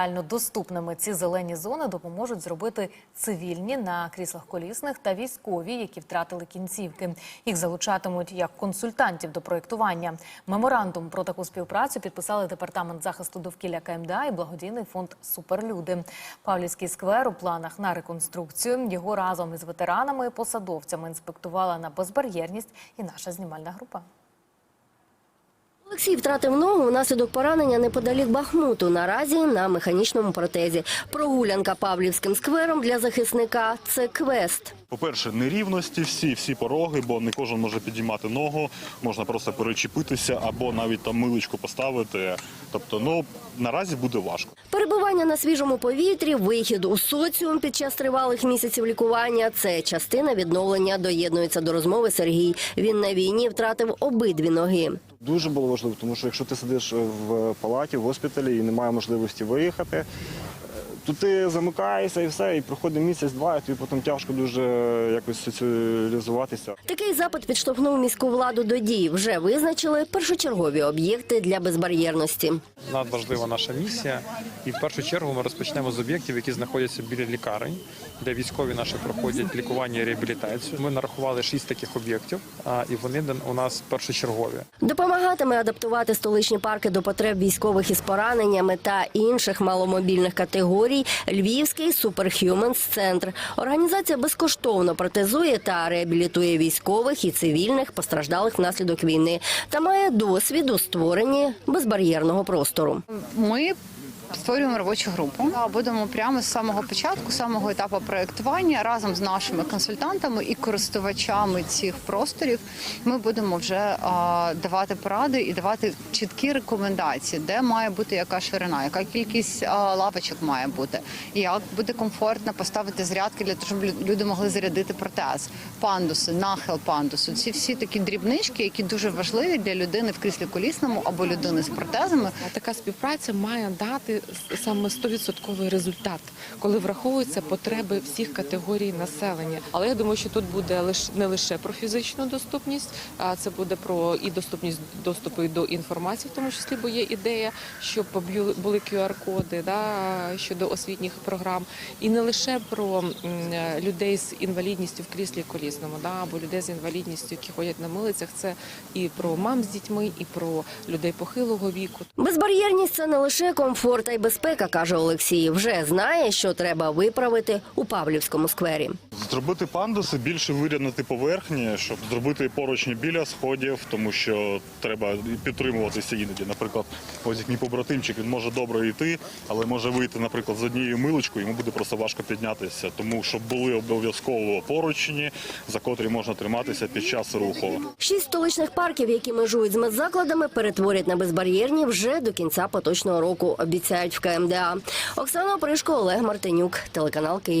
Реально доступними ці зелені зони допоможуть зробити цивільні на кріслах колісних та військові, які втратили кінцівки. Їх залучатимуть як консультантів до проєктування. Меморандум про таку співпрацю підписали департамент захисту довкілля КМДА і благодійний фонд Суперлюди. Павлівський сквер у планах на реконструкцію. Його разом із ветеранами і посадовцями інспектувала на безбар'єрність і наша знімальна група. Олексій втратив ногу внаслідок поранення неподалік Бахмуту. Наразі на механічному протезі. Прогулянка Павлівським сквером для захисника це квест. По-перше, нерівності всі, всі пороги, бо не кожен може підіймати ногу, можна просто перечепитися або навіть там миличку поставити. Тобто, ну наразі буде важко. Перебування на свіжому повітрі, вихід у соціум під час тривалих місяців лікування це частина відновлення. Доєднується до розмови Сергій. Він на війні втратив обидві ноги. Дуже було важливо, тому що якщо ти сидиш в палаті, в госпіталі і немає можливості виїхати, е, то ти замикаєшся і все, і проходить місяць-два, і тобі потім тяжко дуже якось соціалізуватися. Такий запит підштовхнув міську владу до дій. Вже визначили першочергові об'єкти для безбар'єрності. надважлива наша місія. І в першу чергу ми розпочнемо з об'єктів, які знаходяться біля лікарень, де військові наші проходять лікування і реабілітацію. Ми нарахували шість таких об'єктів, а, і вони у нас першочергові. Допомагатиме адаптувати столичні парки до потреб військових із пораненнями та інших маломобільних категорій Львівський Суперхюменс Центр. Організація безкоштовно протезує та реабілітує військових і цивільних постраждалих внаслідок війни та має досвід у створенні безбар'єрного простору. Ми створюємо робочу групу. Будемо прямо з самого початку, з самого етапу проєктування разом з нашими консультантами і користувачами цих просторів. Ми будемо вже давати поради і давати чіткі рекомендації, де має бути яка ширина, яка кількість лавочок має бути, як буде комфортно поставити зарядки для того, щоб лю- люди могли зарядити протез, пандуси, нахил пандусу. Ці всі такі дрібнички, які дуже важливі для людини в кріслі колісному або людини з протезами. Така співпраця має дати саме 100% результат, коли враховуються потреби всіх категорій населення. Але я думаю, що тут буде не лише про фізичну доступність, а це буде про і доступність доступу до інформації, в тому числі, бо є ідея, щоб були QR-коди да, щодо освітніх програм, і не лише про людей з інвалідністю в кріслі колісному, да, або людей з інвалідністю, які ходять на милицях. Це і про мам з дітьми, і про людей похилого віку. Безбар'єрність це не лише комфорт, а й безпека, каже Олексій. Вже знає, що треба виправити у Павлівському сквері. Зробити пандуси, більше вирівняти поверхні, щоб зробити поручні біля сходів, тому що треба підтримуватися іноді. Наприклад, ось як мій побратимчик, він може добре йти, але може вийти, наприклад, з однією милочкою, йому буде просто важко піднятися. Тому щоб були обов'язково поручні, за котрі можна триматися під час руху. Шість столичних парків, які межують з медзакладами, перетворять на безбар'єрні вже до кінця поточного року. Обіцяють в КМДА. Оксана Пришко, Олег Мартинюк, телеканал Київ.